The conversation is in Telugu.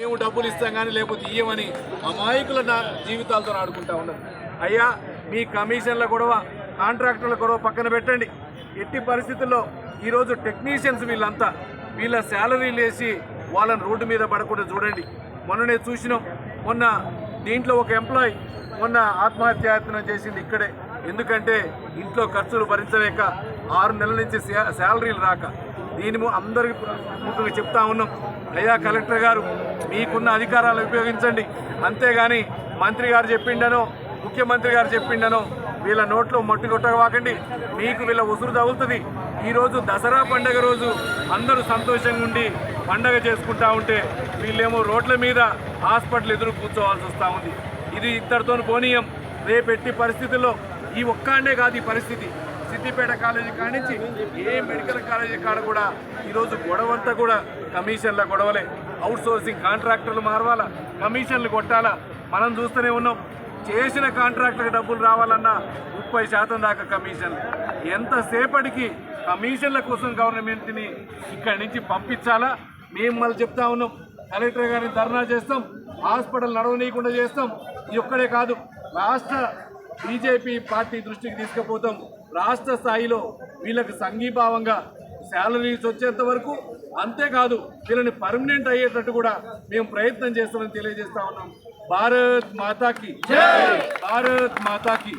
మేము డబ్బులు ఇస్తాం కానీ లేకపోతే ఇయ్యమని అమాయకుల నా జీవితాలతో ఆడుకుంటా ఉన్నారు అయ్యా మీ కమిషన్ల గొడవ కాంట్రాక్టర్ల గొడవ పక్కన పెట్టండి. ఎట్టి పరిస్థితుల్లో ఈరోజు టెక్నీషియన్స్ వీళ్ళంతా వీళ్ళ శాలరీలు వేసి వాళ్ళని రోడ్డు మీద పడకుండా చూడండి. మొన్ననే చూసినాం. మొన్న దీంట్లో ఒక ఎంప్లాయీ మొన్న ఆత్మహత్యాయత్నం చేసింది ఇక్కడే. ఎందుకంటే ఇంట్లో ఖర్చులు భరించలేక ఆరు నెలల నుంచి శాలరీలు రాక. దీని అందరికి ముఖ్యంగా చెప్తా ఉన్నాం. అయ్యా కలెక్టర్ గారు మీకున్న అధికారాలు ఉపయోగించండి. అంతేగాని మంత్రి గారు చెప్పిండనో ముఖ్యమంత్రి గారు చెప్పిండనో వీళ్ళ నోట్లో మట్టి కొట్టవాకండి మీకు వీళ్ళ ఉసురు తగులుతుంది. ఈరోజు దసరా పండగ రోజు అందరూ సంతోషంగా ఉండి పండగ చేసుకుంటా ఉంటే వీళ్ళేమో రోడ్ల మీద హాస్పిటల్ ఎదురు కూర్చోవాల్సి వస్తూ ఉంది. ఇది ఇద్దరితో పోనీయం. రేపెట్టి పరిస్థితుల్లో ఈ ఒక్కాండే కాదు ఈ పరిస్థితి. సిద్దిపేట కాలేజీ కానించి ఏ మెడికల్ కాలేజీ కాడ కూడా ఈరోజు గొడవంతా కూడా కమిషన్ల గొడవలే. అవుట్ సోర్సింగ్ కాంట్రాక్టర్లు మారవాలా? కమిషన్లు కొట్టాలా? మనం చూస్తూనే ఉన్నాం. చేసిన కాంట్రాక్టర్కి డబ్బులు రావాలన్నా ముప్పై శాతం దాకా కమిషన్లు. ఎంతసేపటికి కమిషన్ల కోసం గవర్నమెంట్ని ఇక్కడి నుంచి పంపించాలా? మేము మళ్ళీ చెప్తా ఉన్నాం. కలెక్టర్ గారిని ధర్నా చేస్తాం. హాస్పిటల్ నడవనీయకుండా చేస్తాం. ఇది ఒక్కడే కాదు. రాష్ట్ర బీజేపీ పార్టీ దృష్టికి తీసుకుపోతాం. రాష్ట్ర స్థాయిలో వీళ్ళకి సంఘీభావంగా శాలరీస్ వచ్చేంత వరకు అంతేకాదు వీళ్ళని పర్మనెంట్ అయ్యేటట్టు కూడా మేము ప్రయత్నం చేస్తామని తెలియజేస్తా ఉన్నాం. భారత్ మాతాకి భారత్ మాతాకి.